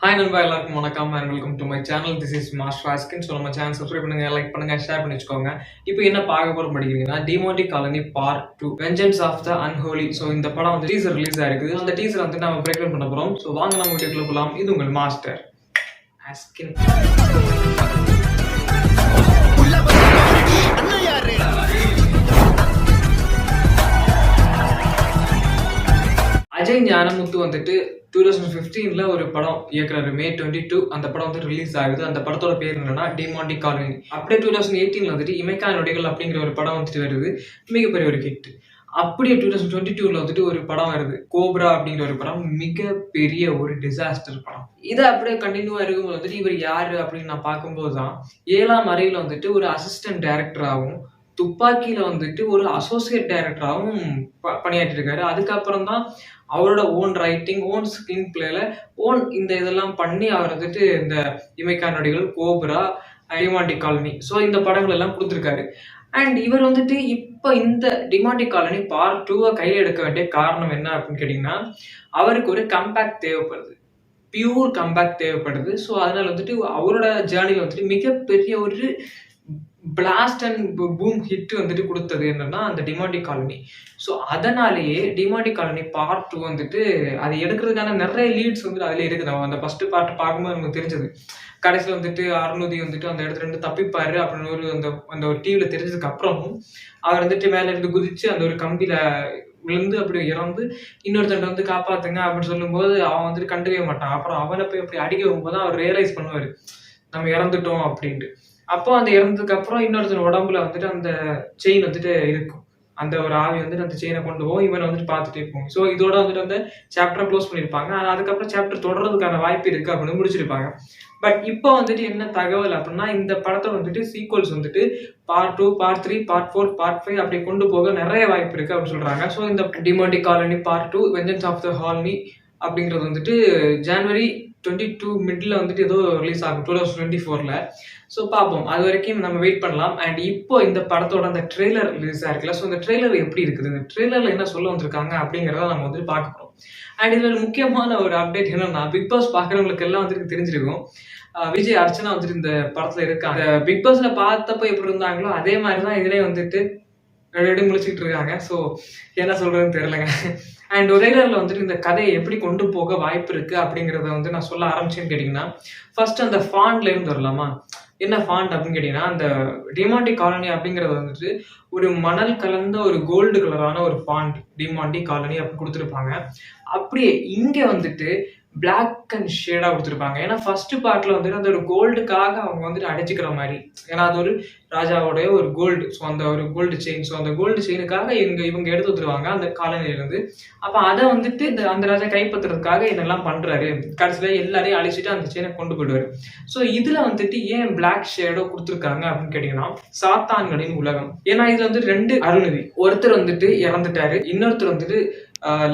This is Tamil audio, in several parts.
ஹாய் நண்பா எல்லாருக்கும் வணக்கம். And welcome to my channel this is master Askin so நம்ம சேனல் சப்ஸ்கிரைப் பண்ணுங்க லைக் பண்ணுங்க ஷேர் பண்ணி வச்சுக்கோங்க. இப்போ என்ன பார்க்க போகிற படிக்கிறீங்கன்னா Demonte Colony part two vengeance of the unholy so இந்த படம் வந்து டீசர் ரிலீஸ் ஆயிருக்குது அந்த டீசர் வந்து நம்ம பிரேக் பண்ண போகிறோம் ஸோ வாங்க நம்ம வீட்டுக்குள்ள போகலாம் இது உங்கள் மாஸ்டர் ஆஸ்கின் அஜய் ஞானமுத்து வந்துட்டு டூ தௌசண்ட் ஃபிஃப்டீனில் ஒரு படம் இயக்குறாரு. மே டுவெண்ட்டி டூ அந்த படம் வந்து ரிலீஸ் ஆகுது. அந்த படத்தோட பேர் என்னன்னா டிமாண்டி காலனி அப்படியே டூ தௌசண்ட் எயிட்டீன்ல வந்துட்டு இமைக்கா நொடிகள் அப்படிங்கிற ஒரு படம் வந்துட்டு வருது. மிகப்பெரிய ஒரு ஹிட் அப்படியே டூ தௌசண்ட் டுவெண்ட்டி டூல வந்துட்டு ஒரு படம் வருது. கோப்ரா அப்படிங்கிற ஒரு படம். மிகப்பெரிய ஒரு டிசாஸ்டர் படம். இது அப்படியே கண்டினியூவா இருக்கும்போது வந்துட்டு இவர் யாரு அப்படின்னு நான் பார்க்கும்போது தான் ஏழாம் அறையில் வந்துட்டு ஒரு அசிஸ்டன்ட் டைரக்டராகவும் துப்பாக்கியில வந்துட்டு ஒரு அசோசியேட் டைரக்டராகவும் பணியாற்றிருக்காரு. அதுக்கப்புறம் தான் அவரோட ஓன் ரைட்டிங் ஓன் ஸ்கிரீன் பிளேல ஓன் இந்த இதெல்லாம் பண்ணி அவர் வந்துட்டு இந்த இமைக்கா நடிகள் கோப்ரா டிமாண்டி காலனி. ஸோ இந்த படங்கள் எல்லாம் கொடுத்துருக்காரு. அண்ட் இவர் வந்துட்டு இப்போ இந்த டிமாண்டி காலனி பார்ட் டூவை கையில் எடுக்க வேண்டிய காரணம் என்ன அப்படின்னு கேட்டிங்கன்னா அவருக்கு ஒரு கம்பேக்ட் தேவைப்படுது. பியூர் கம்பேக் தேவைப்படுது. ஸோ அதனால் வந்துட்டு அவரோட ஜேர்னியில் வந்துட்டு மிகப்பெரிய ஒரு பிளாஸ்ட் அண்ட் பூம் ஹிட் வந்துட்டு கொடுத்தது என்னன்னா அந்த டிமாண்டி காலனி ஸோ அதனாலேயே டிமாண்டி காலனி பார்ட் டூ வந்துட்டு அதை எடுக்கிறதுக்கான நிறைய லீட்ஸ் வந்துட்டு அதில் இருக்குது. அவன் அந்த ஃபர்ஸ்ட் பார்ட் பார்க்கும்போது நமக்கு தெரிஞ்சது. கடைசியில் வந்துட்டு அருணாதி வந்துட்டு அந்த இடத்துல இருந்து தப்பிப்பாரு அப்படின்னு ஒரு அந்த அந்த ஒரு டிவியில் தெரிஞ்சதுக்கு அப்புறமும் அவர் வந்துட்டு மேலே இருந்து குதிச்சு அந்த ஒரு கம்பியில விழுந்து அப்படி இறந்து இன்னொருத்தன் வந்து காப்பாத்துங்க அப்படின்னு சொல்லும்போது அவன் வந்துட்டு கண்டுக்கவே மாட்டான். அப்புறம் அவனை போய் அப்படி அடிக்க போகும்போது அவர் ரியலைஸ் பண்ணுவார். நம்ம இறந்துட்டோம் அப்படின்ட்டு. அப்போ அந்த இறந்ததுக்கு அப்புறம் இன்னொருத்தன் உடம்புல வந்துட்டு அந்த செயின் வந்துட்டு இருக்கும். அந்த ஒரு ஆவி வந்துட்டு அந்த செயினை கொண்டு போவோம் இவனை வந்துட்டு பார்த்துட்டே இருப்போம் ஸோ இதோட வந்துட்டு அந்த சாப்டரை க்ளோஸ் பண்ணியிருப்பாங்க. ஆனால் அதுக்கப்புறம் சாப்டர் தொடர்றதுக்கான வாய்ப்பு இருக்கு அப்படின்னு முடிச்சிருப்பாங்க. பட் இப்போ வந்துட்டு என்ன தகவல் அப்படின்னா இந்த படத்தை வந்துட்டு சீக்வல்ஸ் வந்துட்டு part two part three part four part five அப்படி கொண்டு போக நிறைய வாய்ப்பு இருக்கு அப்படின்னு சொல்றாங்க. ஸோ இந்த Demonte Colony part two vengeance of the ஹால்னி அப்படிங்கிறது வந்துட்டு ஜனவரி டுவெண்ட்டி டூ மிடில் வந்துட்டு ஏதோ ரிலீஸ் ஆகும் டூ தௌசண்ட் டுவெண்ட்டி ஃபோரில் ஸோ பார்ப்போம். அது வரைக்கும் நம்ம வெயிட் பண்ணலாம். அண்ட் இப்போ இந்த படத்தோட அந்த ட்ரெய்லர் ரிலீஸ் ஆயிருக்குல்ல ஸோ இந்த ட்ரெய்லர் எப்படி இருக்குது? இந்த ட்ரெய்லரில் என்ன சொல்ல வந்திருக்காங்க அப்படிங்கிறத நம்ம வந்துட்டு பார்க்கணும் அண்ட் இதில் முக்கியமான ஒரு அப்டேட் என்னன்னா பிக் பாஸ் பார்க்குறவங்களுக்கு எல்லாம் வந்துட்டு தெரிஞ்சிருக்கும். விஜய் அர்ச்சனா வந்துட்டு இந்த படத்தில் இருக்காங்க. பிக் பாஸில் பார்த்தப்ப எப்படி இருந்தாங்களோ அதே மாதிரி தான் இதிலே வந்துட்டு ரெடி முடிச்சுட்டு இருக்காங்க. ஸோ என்ன சொல்கிறதுன்னு தெரிலங்க அண்ட் ஒரேலர்ல வந்துட்டு இந்த கதையை எப்படி கொண்டு போக வாய்ப்பு இருக்கு அப்படிங்கறத வந்து நான் சொல்ல ஆரம்பிச்சேன்னு கேட்டீங்கன்னா ஃபர்ஸ்ட் அந்த ஃபாண்ட்ல இருந்து வரலாமா? என்ன ஃபாண்ட் அப்படின்னு கேட்டீங்கன்னா அந்த டிமாண்டி காலனி அப்படிங்கறது வந்துட்டு ஒரு மணல் கலந்த ஒரு கோல்டு கலரான ஒரு ஃபாண்ட் டிமாண்டி காலனி அப்படி கொடுத்துருப்பாங்க. அப்படியே இங்க வந்துட்டு பிளாக் அண்ட் ஷேடாக கொடுத்துருப்பாங்க. ஏன்னா ஃபர்ஸ்ட் பார்ட்டில் வந்துட்டு அந்த ஒரு கோல்டுக்காக அவங்க வந்துட்டு அடைச்சிக்கிற மாதிரி. ஏன்னா அது ஒரு ராஜாவோடைய ஒரு கோல்டு ஸோ அந்த ஒரு கோல்டு செயின் ஸோ அந்த கோல்டு செயினுக்காக இவங்க இவங்க எடுத்து வந்துருவாங்க அந்த காலனில அப்போ அதை வந்துட்டு இந்த அந்த ராஜா கைப்பற்றுறதுக்காக என்னெல்லாம் பண்ணுறாரு கடைசியில் எல்லாரையும் அழிச்சிட்டு அந்த செயினை கொண்டு போயிடுவாரு. ஸோ இதில் வந்துட்டு ஏன் பிளாக் ஷேடோ கொடுத்துருக்காங்க அப்படின்னு கேட்டிங்கன்னா சாத்தான்களின் உலகம். ஏன்னா இதில் வந்து ரெண்டு அருணதி ஒருத்தர் வந்துட்டு இறந்துட்டாரு. இன்னொருத்தர் வந்துட்டு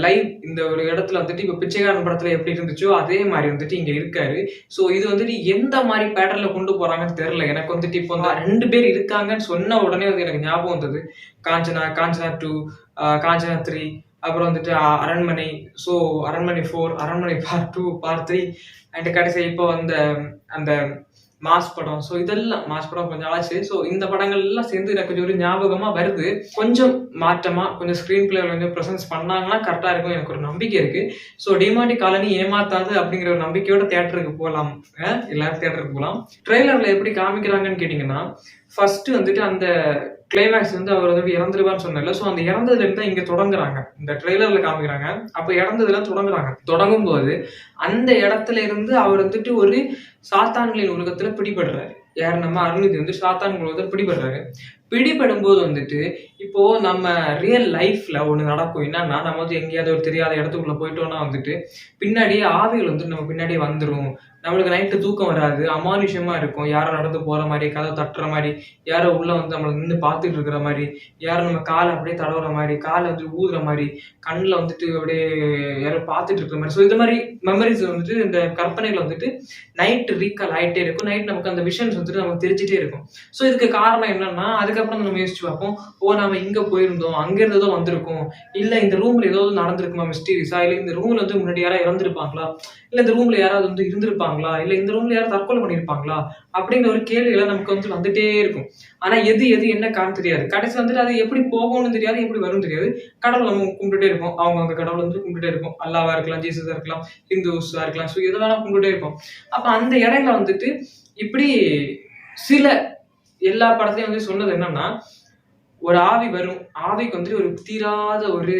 லைவ் இந்த ஒரு இடத்துல வந்துட்டு இப்போ பிச்சைக்காரன் படத்துல எப்படி இருந்துச்சோ அதே மாதிரி வந்துட்டு இங்க இருக்காரு. ஸோ இது வந்துட்டு எந்த மாதிரி பேட்டர்ல கொண்டு போறாங்கன்னு தெரியல. எனக்கு வந்துட்டு இப்போ வந்து ரெண்டு பேர் இருக்காங்கன்னு சொன்ன உடனே வந்து எனக்கு ஞாபகம் வந்தது. காஞ்சனா காஞ்சனா டூ காஞ்சனா த்ரீ அப்புறம் வந்துட்டு Aranmanai so Aranmanai four Aranmanai part two part three and கடைசி இப்போ வந்த அந்த மாஸ் படம். ஸோ இதெல்லாம் மாஸ் படம் கொஞ்சம் ஆச்சு ஸோ இந்த படங்கள் எல்லாம் சேர்ந்து எனக்கு கொஞ்சம் ஒரு ஞாபகமாக வருது. கொஞ்சம் மாற்றமாக கொஞ்சம் ஸ்க்ரீன் பிளேயர் கொஞ்சம் ப்ரெசென்ஸ் பண்ணாங்கன்னா கரெக்டாக இருக்கும் எனக்கு ஒரு நம்பிக்கை இருக்குது ஸோ டிமாண்டி காலனி ஏமாத்தாது அப்படிங்கிற ஒரு நம்பிக்கையோட தேட்டருக்கு போகலாம். எல்லாரும் தேட்டருக்கு போகலாம். ட்ரெய்லரில் எப்படி காமிக்கிறாங்கன்னு கேட்டிங்கன்னா ஃபர்ஸ்ட் வந்துட்டு அந்த கிளைமேக்ஸ் வந்து அவர் வந்து இறந்துருவான்னு சொன்னார்ல. ஸோ அந்த இறந்ததுல இருந்து தான் இங்க தொடங்குறாங்க. இந்த ட்ரெய்லர்ல காமிக்கிறாங்க. அப்ப இறந்ததுல தொடங்குறாங்க. தொடங்கும் போது அந்த இடத்துல இருந்து அவர் வந்துட்டு ஒரு சாத்தான்களின் உலகத்துல பிடிபடுறாரு. யார்? நம்ம அருள்நிதி வந்து சாத்தான் உலகத்துல பிடிபடுறாரு. பிடிபடும் போது வந்துட்டு இப்போ நம்ம ரியல் லைஃப்ல ஒண்ணு நடக்கும். என்னன்னா நம்ம வந்து எங்கேயாவது ஒரு தெரியாத இடத்துக்குள்ள போயிட்டோம்னா வந்துட்டு பின்னாடியே ஆவிகள் வந்துட்டு நம்ம பின்னாடியே வந்துடும் நம்மளுக்கு நைட்டு தூக்கம் வராது அமானுஷமா இருக்கும். யாரோ நடந்து போற மாதிரி கதை தட்டுற மாதிரி யாரோ உள்ள வந்து நம்மளை நின்று பார்த்துட்டு இருக்கிற மாதிரி யாரோ நம்ம காலை அப்படியே தடவுற மாதிரி காலை வந்து ஊதுற மாதிரி கண்ணில் வந்துட்டு அப்படியே யாரோ பார்த்துட்டு இருக்கிற மாதிரி. ஸோ இந்த மாதிரி மெமரிஸ் வந்துட்டு இந்த கற்பனைகள் வந்துட்டு நைட் ரீகால் ஆகிட்டே இருக்கும். நைட் நமக்கு அந்த விஷன்ஸ் வந்துட்டு நமக்கு தெரிஞ்சிட்டே இருக்கும். ஸோ இதுக்கு காரணம் என்னன்னா அதுக்கப்புறம் அதுக்கப்புறம் நம்ம யோசிச்சு பார்ப்போம். ஓ நாம இங்க போயிருந்தோம் அங்கிருந்து ஏதோ வந்திருக்கோம். இல்ல இந்த ரூம்ல ஏதோ நடந்திருக்குமா மிஸ்டீரியஸா இல்ல இந்த ரூம்ல வந்து முன்னாடி யாராவது இறந்திருப்பாங்களா? இல்ல இந்த ரூம்ல யாராவது வந்து இருந்திருப்பாங்களா? இல்ல இந்த ரூம்ல யாராவது தற்கொலை பண்ணியிருப்பாங்களா அப்படிங்கிற ஒரு கேள்விகள் நமக்கு வந்து வந்துட்டே இருக்கும். ஆனா எது எது என்ன காரணம் தெரியாது. கடைசி வந்துட்டு அது எப்படி போகும்னு தெரியாது எப்படி வரும்னு தெரியாது. கடவுள் நம்ம கும்பிட்டுட்டே இருப்போம். அவங்க அவங்க கடவுள் வந்து கும்பிட்டுட்டே இருப்போம். அல்லாவா இருக்கலாம் ஜீசஸா இருக்கலாம் ஹிந்துஸா இருக்கலாம் ஸோ எது வேணா கும்பிட்டுட்டே இருப்போம். அப்ப அந்த இடையில வந்துட்டு இப்படி சில எல்லா படத்தையும் வந்து சொன்னது என்னன்னா ஒரு ஆவி வரும். ஆவிக்கு வந்துட்டு ஒரு தீராத ஒரு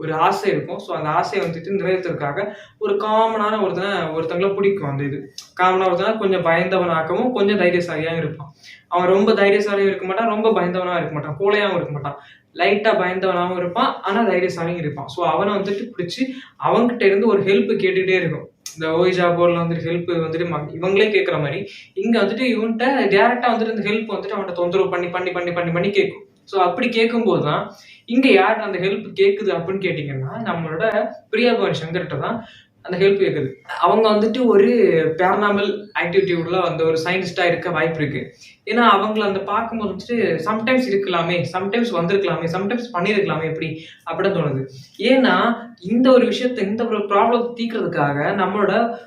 ஒரு ஆசை இருக்கும். ஸோ அந்த ஆசையை வந்துட்டு நிறைவேற்றுறதுக்காக ஒரு காமனான ஒருத்தனை ஒருத்தங்களை பிடிக்கும் அந்த இது. காமனாக ஒருத்தனை கொஞ்சம் பயந்தவனாகவும் கொஞ்சம் தைரியசாலியாகவும் இருப்பான். அவன் ரொம்ப தைரியசாலியும் இருக்க மாட்டான் ரொம்ப பயந்தவனாகவும் இருக்க மாட்டான். கோலையாகவும் இருக்க மாட்டான். லைட்டாக பயந்தவனாகவும் இருப்பான் ஆனால் தைரியசாலியும் இருப்பான். ஸோ அவனை வந்துட்டு பிடிச்சி அவங்ககிட்ட இருந்து ஒரு ஹெல்ப் கேட்டுகிட்டே இருக்கும். இந்த ஓய்ஜா போர்டில் வந்துட்டு ஹெல்ப் வந்துட்டு இவங்களே கேட்குற மாதிரி இங்கே வந்துட்டு இவன்கிட்ட டேரெக்டாக வந்துட்டு இந்த ஹெல்ப் வந்துட்டு அவன்கிட்ட தொந்தரவு பண்ணி பண்ணி பண்ணி பண்ணி பண்ணி கேட்கும் ஸோ அப்படி கேட்கும்போது தான் இங்கே யார் அந்த ஹெல்ப் கேட்குது அப்படின்னு கேட்டிங்கன்னா நம்மளோட பிரியாபவன் சங்கர்கிட்ட தான் அந்த ஹெல்ப் இருக்குது அவங்க வந்துட்டு ஒரு பேரனாமல் ஆக்டிவிட்டியோட அந்த ஒரு சயின்டிஸ்டாக இருக்க வாய்ப்பு இருக்கு. ஏன்னா அவங்கள அந்த பார்க்கும்போது வந்துட்டு சம்டைம்ஸ் இருக்கலாமே சம்டைம்ஸ் வந்திருக்கலாமே சம்டைம்ஸ் பண்ணியிருக்கலாமே எப்படி? அப்படின்னு தோணுது. ஏன்னா இந்த ஒரு விஷயத்த இந்த ஒரு ப்ராப்ளம் தீக்கிறதுக்காக நம்மளோட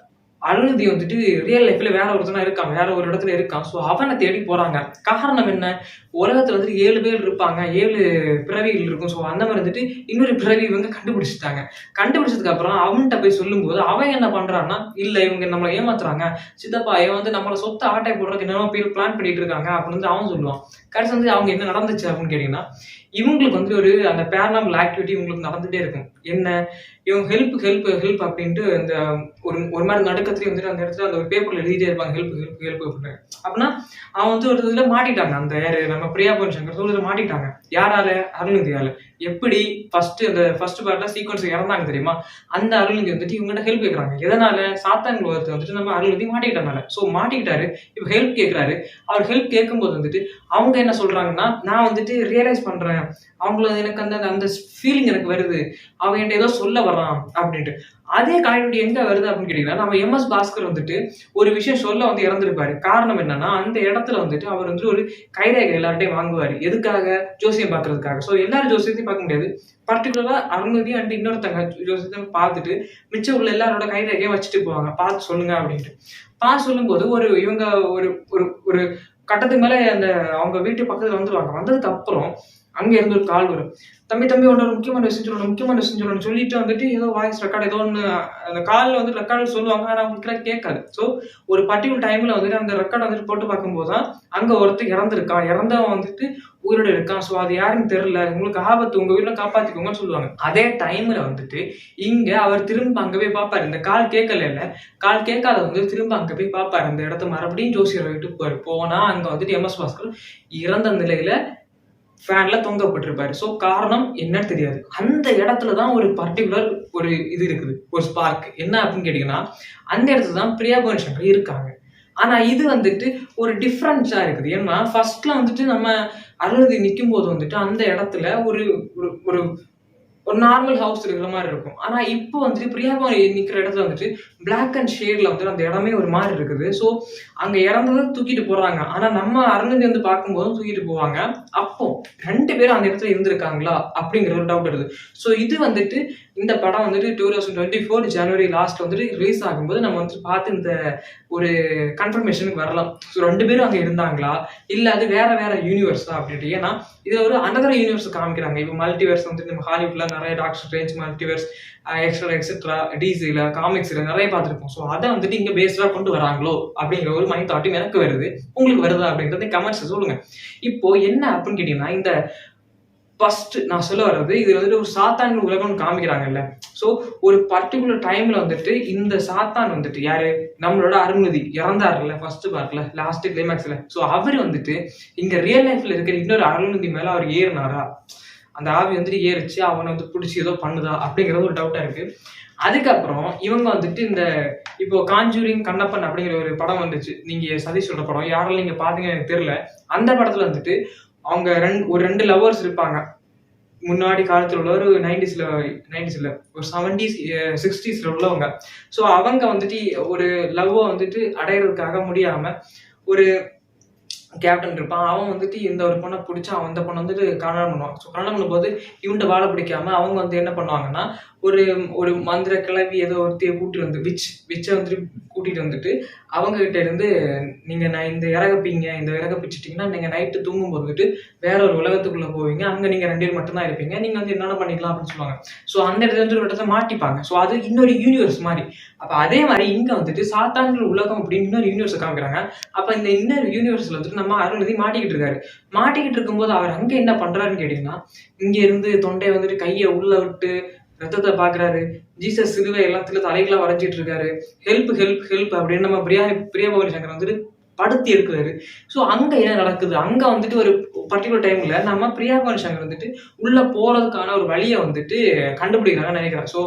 அருள்நிதி வந்துட்டு ரியல் லைஃப்ல வேற ஒருத்தனா இருக்கான் வேற ஒரு இடத்துல இருக்கான். ஸோ அவனை தேடி போறாங்க. காரணம் என்ன? உலகத்துல வந்துட்டு ஏழு பேர் இருப்பாங்க ஏழு பிறவிகள் இருக்கும். ஸோ அந்த மாதிரி வந்துட்டு இன்னொரு பிறவி இவங்க கண்டுபிடிச்சிட்டாங்க. கண்டுபிடிச்சதுக்கு அப்புறம் அவன்கிட்ட போய் சொல்லும்போது அவன் என்ன பண்றான்னா இல்ல இவங்க நம்மளை ஏமாத்துறாங்க. சித்தப்பா இவன் வந்து நம்மளை சொத்தை ஆட்டை போடுறதுக்கு என்னென்ன பேர் பிளான் பண்ணிட்டு இருக்காங்க அப்படின்னு வந்து அவன் சொல்லுவான். கடைசி வந்து அவங்க என்ன நடந்துச்சு அப்படின்னு கேட்டீங்கன்னா இவங்களுக்கு வந்து ஒரு அந்த பேரனாமல் ஆக்டிவிட்டி இவங்களுக்கு நடந்துட்டே இருக்கும். என்ன? இவங்க ஹெல்ப் ஹெல்ப் ஹெல்ப் அப்படின்ட்டு இந்த ஒரு ஒரு மாதிரி நடுக்கத்துலேயே வந்துட்டு அந்த இடத்துல அந்த ஒரு பேப்பர்ல எழுதிட்டே இருப்பாங்க. ஹெல்ப் ஹெல்ப் ஹெல்ப் அப்படின்னு அப்படின்னா அவன் வந்து ஒரு இதுல மாட்டிட்டாங்க. அந்த யாரு? நம்ம பிரியா சங்கர் சொல்றது மாட்டிட்டாங்க யாரால? அருணுதியால எப்படி ஃபர்ஸ்ட் அந்த ஃபர்ஸ்ட் பார்ட்ல சீக்வன்ஸ் இறந்தாங்க தெரியுமா? அந்த அருள்நிதி வந்துட்டு இவங்ககிட்ட ஹெல்ப் கேட்கறாங்க எதனால? சாத்தான் ஒருத்தர் வந்துட்டு நம்ம அருள்நிதி மாட்டிக்கிட்டனால ஸோ மாட்டிக்கிட்டாரு. இப்போ ஹெல்ப் கேட்கறாரு அவர் ஹெல்ப் கேட்கும்போது வந்துட்டு அவங்க என்ன சொல்றாங்கன்னா நான் வந்துட்டு ரியலைஸ் பண்றேன். அவங்கள எனக்கு அந்த அந்த ஃபீலிங் எனக்கு வருது. அவன் என்கிட்ட ஏதோ சொல்ல வரான் அப்படின்ட்டு. அதே காயினுடைய எங்க வருது அப்படின்னு கேட்டீங்கன்னா நம்ம எம்எஸ் பாஸ்கர் வந்துட்டு ஒரு விஷயம் சொல்ல வந்து இறந்துருப்பாரு. காரணம் என்னன்னா அந்த இடத்துல வந்துட்டு அவர் வந்து ஒரு கைரேகை எல்லார்ட்டையும் வாங்குவாரு. எதுக்காக? ஜோசியம் பாக்குறதுக்காக ஸோ எல்லாரும் ஜோசியத்தையும் பார்க்க முடியாது. பர்டிகுலரா அருண்மதி அண்ட் இன்னொருத்தங்க ஜோசியத்தையும் பார்த்துட்டு மிச்சம் உள்ள எல்லாரோட கைரேகையும் வச்சுட்டு போவாங்க. பார்த்து சொல்லுங்க அப்படின்ட்டு. பார்த்து சொல்லும்போது ஒரு இவங்க ஒரு ஒரு ஒரு கட்டத்துக்கு மேல அந்த அவங்க வீட்டு பக்கத்துல வந்துருவாங்க. வந்ததுக்கு அப்புறம் அங்கே இருந்து ஒரு கால் வரும். தம்பி தம்பி ஒன்று ஒரு முக்கியமான விஷயம் சொல்லணும் முக்கியமான விஷயம் சொல்லணும். சொல்லிட்டு வந்துட்டு ஏதோ வாய்ஸ் ரெக்கார்ட் ஏதோ ஒன்று அந்த காலில் வந்து ரெக்கார்டு சொல்லுவாங்க ஆனால் அவங்களுக்கு கேட்காது. ஸோ ஒரு பர்டிகுலர் டைமில் வந்துட்டு அந்த ரெக்கார்டை வந்துட்டு போட்டு பார்க்கும்போது தான் அங்கே ஒருத்தர் இறந்துருக்கான். இறந்தவன் வந்துட்டு உயிரோட இருக்கான். ஸோ அது யாருன்னு தெரில உங்களுக்கு ஆபத்து உங்கள் வீட்டில் காப்பாற்றிக்கோங்கன்னு சொல்லுவாங்க. அதே டைமில் வந்துட்டு இங்கே அவர் திரும்ப அங்கே போய் பார்ப்பாரு. இந்த கால் கேட்கல இல்லை. கால் கேட்காத வந்து திரும்ப அங்கே போய் பார்ப்பாரு. அந்த இடத்த மறுபடியும் ஜோசியரை வீட்டுக்கு போவாரு போனால் அங்கே வந்துட்டு எம்எஸ் பாஸ்கர் இறந்த நிலையில் ஃபேன்ல தொங்கப்பட்டிருப்பாரு. ஸோ காரணம் என்னன்னு தெரியாது. அந்த இடத்துல தான் ஒரு பர்டிகுலர் ஒரு இது இருக்குது. ஒரு ஸ்பார்க் என்ன அப்படின்னு கேட்டீங்கன்னா அந்த இடத்துல தான் பிரியா பவன் சங்கர் இருக்காங்க. ஆனா இது வந்துட்டு ஒரு டிஃப்ரென்ஸா இருக்குது. ஏன்னா ஃபர்ஸ்ட்ல வந்துட்டு நம்ம அருள்தி நிற்கும் போது வந்துட்டு அந்த இடத்துல ஒரு ஒரு ஒரு நார்மல் ஹவுஸ் இருக்கிற மாதிரி இருக்கும். ஆனா இப்போ வந்துட்டு பிரியாபவன் நிக்கிற இடத்துல வந்துட்டு பிளாக் அண்ட் ஷேட்ல வந்துட்டு அந்த இடமே ஒரு மாதிரி இருக்குது. ஸோ அங்க இறந்ததும் தூக்கிட்டு போறாங்க. ஆனா நம்ம அருணந்தி வந்து பார்க்கும்போதும் தூக்கிட்டு போவாங்க. அப்போ ரெண்டு பேரும் அந்த இடத்துல இருந்திருக்காங்களா? அப்படிங்கிற ஒரு டவுட் இருக்குது ஸோ இது வந்துட்டு இந்த படம் வந்துட்டு டூ தௌசண்ட் டுவெண்ட்டி ஃபோர் ஜனவரி லாஸ்ட் வந்துட்டு ரிலீஸ் ஆகும்போது நம்ம வந்துட்டு பார்த்து இந்த ஒரு கன்ஃபர்மேஷனுக்கு வரலாம். ஸோ ரெண்டு பேரும் அங்கே இருந்தாங்களா? இல்லை அது வேற வேற யூனிவர்ஸ் தான் அப்படின்ட்டு. ஏன்னா இது ஒரு அனதர் யூனிவர்ஸ் காமிக்கிறாங்க. இப்போ மல்டிவர்ஸ் வந்துட்டு நம்ம ஹாலிவுட்ல நிறைய doctor Strange multiverse extra etcetera டிசியில் காமிக்ஸில் நிறைய பார்த்துருப்போம். ஸோ அதை வந்துட்டு இங்கே பேஸ்டாக கொண்டு வராங்களோ? அப்படிங்கிற ஒரு மைண்ட் தாட்டும் எனக்கு வருது. உங்களுக்கு வருதா அப்படின்றத கமெண்ட்ஸ் சொல்லுங்கள் இப்போ என்ன அப்படின்னு கேட்டிங்கன்னா இந்த ஃபஸ்ட்டு நான் சொல்ல வர்றது இது வந்துட்டு ஒரு சாத்தான் உலகம்னு காமிக்கிறாங்கல்ல. ஸோ ஒரு பர்டிகுலர் டைம்ல வந்துட்டு இந்த சாத்தான் வந்துட்டு யாரு? நம்மளோட அருண்மதி இறந்தாருல்ல ஃபஸ்ட்டு பார்க்கல லாஸ்ட்டு கிளைமேக்ஸில் ஸோ அவர் வந்துட்டு இங்கே ரியல் லைஃப்ல இருக்கிற இன்னொரு அருண்மதி மேலே அவர் ஏறினாரா? அந்த ஆவி வந்துட்டு ஏறிச்சு அவனை வந்து பிடிச்சி ஏதோ பண்ணுதா? அப்படிங்கிறது ஒரு டவுட்டா இருக்கு. அதுக்கப்புறம் இவங்க வந்துட்டு இந்த இப்போ காஞ்சூரிங் கண்ணப்பன் அப்படிங்கிற ஒரு படம் வந்துச்சு. நீங்க சதீஷ் சொல்ற படம். யாரெல்லாம் நீங்கள் பார்த்தீங்கன்னு எனக்கு தெரியல. அந்த படத்துல வந்துட்டு அவங்க ரெண்டு ஒரு ரெண்டு லவர்ஸ் இருப்பாங்க. முன்னாடி காலத்தில் உள்ள ஒரு நைன்டிஸ்ல நைன்டிஸ்ல ஒரு செவன்டிஸ் சிக்ஸ்டீஸ்ல உள்ளவங்க. ஸோ அவங்க வந்துட்டு ஒரு லவ்வை வந்துட்டு அடையிறதுக்காக முடியாம ஒரு கேப்டன் இருப்பான். அவன் வந்துட்டு இந்த ஒரு பொண்ணை பிடிச்சி அவன் அந்த பொண்ணை வந்துட்டு கல்யாணம் பண்ணுவான். ஸோ கல்யாணம் பண்ணும்போது இவன்ட்ட வாழை பிடிக்காம அவங்க வந்து என்ன பண்ணுவாங்கன்னா ஒரு ஒரு மந்திர கிளவி ஏதோ ஒருத்தைய கூட்டு வந்து விச் விச்சை வந்துட்டு கூட்டிகிட்டு வந்துட்டு அவங்ககிட்ட இருந்து நீங்கள் நான் இந்த இறகப்பீங்க இந்த இறக பிடிச்சிட்டிங்கன்னா நீங்கள் நைட்டு தூங்கும்போது வந்துட்டு வேற ஒரு உலகத்துக்குள்ளே போவீங்க. அங்கே நீங்கள் ரெண்டு பேர் மட்டும்தான் இருப்பீங்க. நீங்கள் வந்து என்னென்ன பண்ணிக்கலாம் அப்படின்னு சொல்லுவாங்க. ஸோ அந்த இடத்துல ஒரு இடத்துல மாட்டிப்பாங்க. ஸோ அது இன்னொரு யூனிவர்ஸ் மாதிரி. அப்போ அதே மாதிரி இங்கே வந்துட்டு சாத்தான்கள் உலகம் அப்படின்னு இன்னொரு யூனிவர்ஸை காமிக்கிறாங்க. அப்போ இந்த இன்னொரு யூனிவர்ஸில் வந்துட்டு நம்ம அருள்நிதி மாட்டிக்கிட்டு இருக்காரு. மாட்டிக்கிட்டு இருக்கும்போது அவர் அங்கே என்ன பண்ணுறாருன்னு கேட்டிங்கன்னா இங்கே இருந்து தொண்டையை வந்துட்டு கையை உள்ள விட்டு ரத்தத்தை பாக்குறாரு ஜீசஸ் சிலுவை எல்லாத்துலயும் தலைகளா வரைஞ்சிட்டு இருக்காரு. ஹெல்ப் ஹெல்ப் ஹெல்ப் அப்படின்னு நம்ம பிரியா பிரியபவனி சங்கர் வந்துட்டு படுத்தி இருக்கிறாரு. ஸோ அங்க என்ன நடக்குது? அங்க வந்துட்டு ஒரு பர்டிகுலர் டைம்ல நம்ம பிரியாபவனி சங்கர் வந்துட்டு உள்ள போறதுக்கான ஒரு வழியை வந்துட்டு கண்டுபிடிக்கிறாங்கன்னு நினைக்கிறேன். ஸோ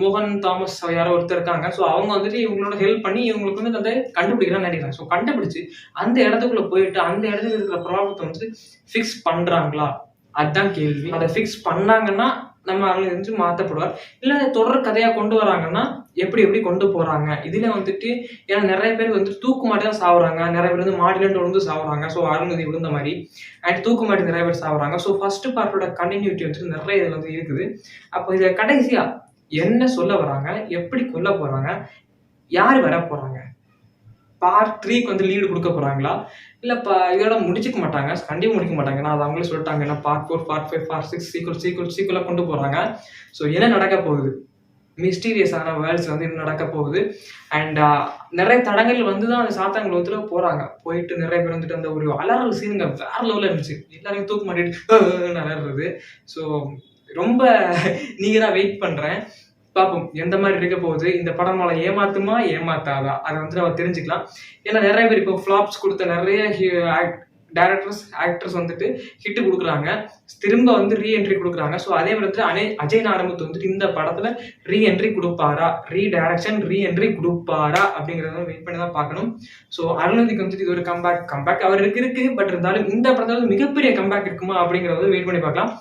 மோகன் தாமஸ் யாரோ ஒருத்தர் இருக்காங்க. ஸோ அவங்க வந்துட்டு இவங்களோட ஹெல்ப் பண்ணி இவங்களுக்கு வந்து அதை கண்டுபிடிக்கிறான்னு நினைக்கிறேன். ஸோ கண்டுபிடிச்சு அந்த இடத்துக்குள்ள போயிட்டு அந்த இடத்துல இருக்கிற ப்ராப்ளத்தை வந்து ஃபிக்ஸ் பண்றாங்களா? அதுதான் கேள்வி. அதை ஃபிக்ஸ் பண்ணாங்கன்னா நம்ம அதில் இருந்து மாற்றப்படுவார் இல்லை அதை தொடர் கதையாக கொண்டு வராங்கன்னா எப்படி எப்படி கொண்டு போகிறாங்க இதில் வந்துட்டு ஏன்னா நிறைய பேர் வந்து தூக்கு மாட்டி தான் சாவுறாங்க. நிறைய பேர் வந்து மாடிலேருந்து விழுந்து சாவுறாங்க. ஸோ அருள்நிதி விழுந்த மாதிரி. அண்ட் தூக்கு மாட்டி நிறைய பேர் சாவுறாங்க. ஸோ ஃபர்ஸ்ட் பார்ட்டோட கண்டினியூட்டி வந்துட்டு நிறைய இதில் வந்து இருக்குது. அப்போ இதை கடைசியாக என்ன சொல்ல வராங்க? எப்படி கொல்ல போகிறாங்க யார் வர போகிறாங்க பார்ட் த்ரீக்கு வந்து லீடு கொடுக்க போகிறாங்களா இல்லை இப்போ இதோட முடிச்சுக்க மாட்டாங்க. கண்டிப்பாக முடிக்க மாட்டாங்க. நான் அது அவங்களே சொல்லிட்டாங்க. ஏன்னா part four part five part six சீக்கிரம் சீக்கிரம் சீக்குவலாக கொண்டு போகிறாங்க ஸோ என்ன நடக்க போகுது? மிஸ்டீரியஸான வேர்ல்ட்ஸ் வந்து என்ன நடக்க போகுது? அண்ட் uh, நிறைய தடங்கள் வந்து தான் அந்த சாத்தாங்கள் போகிறாங்க போயிட்டு நிறைய பேர் வந்துட்டு அந்த ஒரு அலறல் சீனுங்க வேற லெவலில் இருந்துச்சு. எல்லாரையும் தூக்கு மாட்டிட்டு அலறது. ஸோ ரொம்ப நீங்கள் தான் வெயிட் பண்ணுறேன் பார்ப்போம் எந்த மாதிரி இருக்க போகுது இந்த படம் நம்மளை ஏமாத்துமா ஏமாத்தாதா? அதை வந்து நம்ம தெரிஞ்சுக்கலாம். ஏன்னா நிறைய பேர் இப்போ ஃப்ளாப்ஸ் கொடுத்த நிறைய டேரக்டர்ஸ் ஆக்டர்ஸ் வந்துட்டு ஹிட் கொடுக்குறாங்க. திரும்ப வந்து ரீஎன்ட்ரி கொடுக்குறாங்க. ஸோ அதே மாதிரி வந்து அனே அஜய் நாடமுத்து வந்துட்டு இந்த படத்தில் ரீஎன்ட்ரி கொடுப்பாரா? ரீ டைரக்ஷன் ரீஎன்ட்ரி கொடுப்பாரா? அப்படிங்கிறத வெயிட் பண்ணி தான் பார்க்கணும். ஸோ அருணதிக்கு வந்துட்டு இது ஒரு கம்பேக் கம்பேக் அவர் இருக்கு இருக்கு. பட் இருந்தாலும் இந்த படத்தில் வந்து மிகப்பெரிய கம்பேக் இருக்குமா? அப்படிங்கிறத வெயிட் பண்ணி பார்க்கலாம்.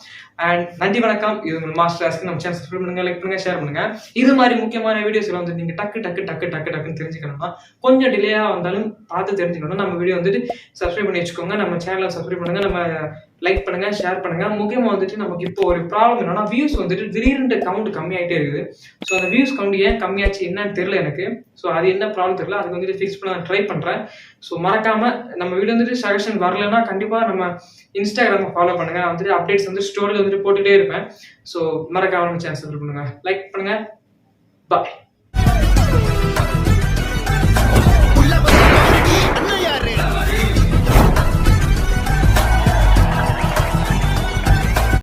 அண்ட் நன்றி வணக்கம். இது உங்கள் மாஸ்டர் நம்ம சேனல் சப்ஸ்கிரைப் பண்ணுங்க லைக் பண்ணுங்க ஷேர் பண்ணுங்க. இது மாதிரி முக்கியமான வீடியோஸ்ல வந்து நீங்கள் டக்கு டக்கு டக்கு டக்கு டக்குன்னு தெரிஞ்சுக்கணும்னா கொஞ்சம் டிலேயாக வந்தாலும் பார்த்து தெரிஞ்சுக்கணும். நம்ம வீடியோ வந்துட்டு சப்ஸ்கிரைப் பண்ணி வச்சுக்கோங்க. நம்ம சேனலை சப்ஸ்கிரைப் பண்ணுங்க. நம்ம லைக் பண்ணுங்க ஷேர் பண்ணுங்க. முக்கியமா வந்துட்டு நமக்கு இப்போ ஒரு ப்ராப்ளம் என்னன்னா வியூஸ் வந்துட்டு திடீர்னு கவுண்ட் கம்மியாயிட்டே இருக்குது. ஸோ அந்த வியூஸ் கவுண்ட் ஏன் கம்மியாச்சு என்னன்னு தெரியல எனக்கு. ஸோ அது என்ன ப்ராப்ளம் தெரியல. அதுக்கு வந்துட்டு ஃபிக்ஸ் பண்ண ட்ரை பண்றேன். ஸோ மறக்காம நம்ம வீடு வந்துட்டு சஜஷன் வரலன்னா கண்டிப்பா நம்ம இன்ஸ்டாகிராம் ஃபாலோ பண்ணுங்க. வந்துட்டு அப்டேட்ஸ் வந்து ஸ்டோரியில் வந்துட்டு போட்டுட்டே இருப்பேன். ஸோ மறக்காம நம்ம சேனல் பண்ணுங்க. லைக் பண்ணுங்க. பாய்